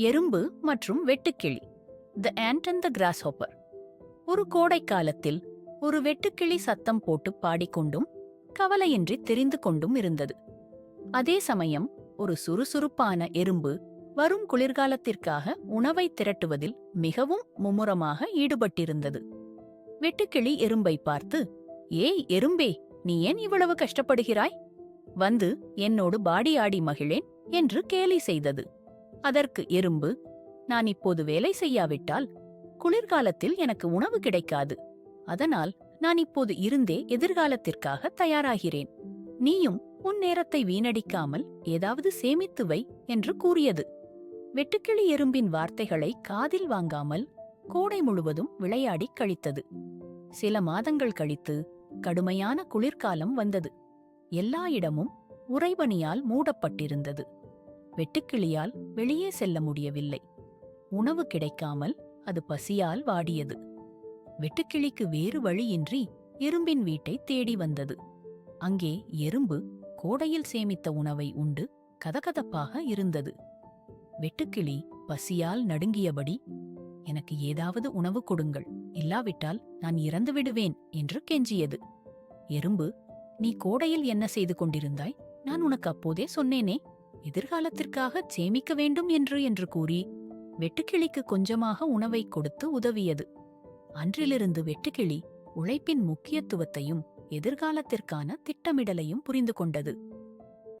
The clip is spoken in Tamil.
எறும்பு மற்றும் வெட்டுக்கிளி. த ant and the grasshopper. ஒரு கோடைக்காலத்தில் ஒரு வெட்டுக்கிளி சத்தம் போட்டு பாடிக்கொண்டும் கவலையின்றி தெரிந்து கொண்டும் இருந்தது. அதே சமயம் ஒரு சுறுசுறுப்பான எறும்பு வரும் குளிர்காலத்திற்காக உணவை திரட்டுவதில் மிகவும் மும்முரமாக ஈடுபட்டிருந்தது. வெட்டுக்கிளி எறும்பை பார்த்து ஏய் எறும்பே நீ ஏன் இவ்வளவு கஷ்டப்படுகிறாய்? வந்து என்னோடு பாடி ஆடி மகிழேன் என்று கேலி செய்தது. அதற்கு எறும்பு நான் இப்போது வேலை செய்யாவிட்டால் குளிர்காலத்தில் எனக்கு உணவு கிடைக்காது. அதனால் நான் இப்போது இருந்தே எதிர்காலத்திற்காக தயாராகிறேன். நீயும் உன் நேரத்தை வீணடிக்காமல் ஏதாவது சேமித்து வை என்று கூறியது. வெட்டுக்கிளி எறும்பின் வார்த்தைகளை காதில் வாங்காமல் கோடை முழுவதும் விளையாடி கழித்தது. சில மாதங்கள் கழித்து கடுமையான குளிர்காலம் வந்தது. எல்லா இடமும் உறைபனியால் மூடப்பட்டிருந்தது. வெட்டுக்கிளியால் வெளியே செல்ல முடியவில்லை. உணவு கிடைக்காமல் அது பசியால் வாடியது. வெட்டுக்கிளிக்கு வேறு வழியின்றி எறும்பின் வீட்டை தேடி வந்தது. அங்கே எறும்பு கோடையில் சேமித்த உணவை உண்டு கதகதப்பாக இருந்தது. வெட்டுக்கிளி பசியால் நடுங்கியபடி எனக்கு ஏதாவது உணவு கொடுங்கள். இல்லாவிட்டால் நான் இறந்து விடுவேன் என்று கெஞ்சியது. எறும்பு நீ கோடையில் என்ன செய்து கொண்டிருந்தாய்? நான் உனக்கு அப்போதே சொன்னேனே. எதிர்காலத்திற்காக சேமிக்க வேண்டும் என்று என்று கூறி வெட்டுக்கிளிக்கு கொஞ்சமாக உணவை கொடுத்து உதவியது. அன்றிலிருந்து வெட்டுக்கிளி உழைப்பின் முக்கியத்துவத்தையும் எதிர்காலத்திற்கான திட்டமிடலையும் புரிந்து கொண்டது.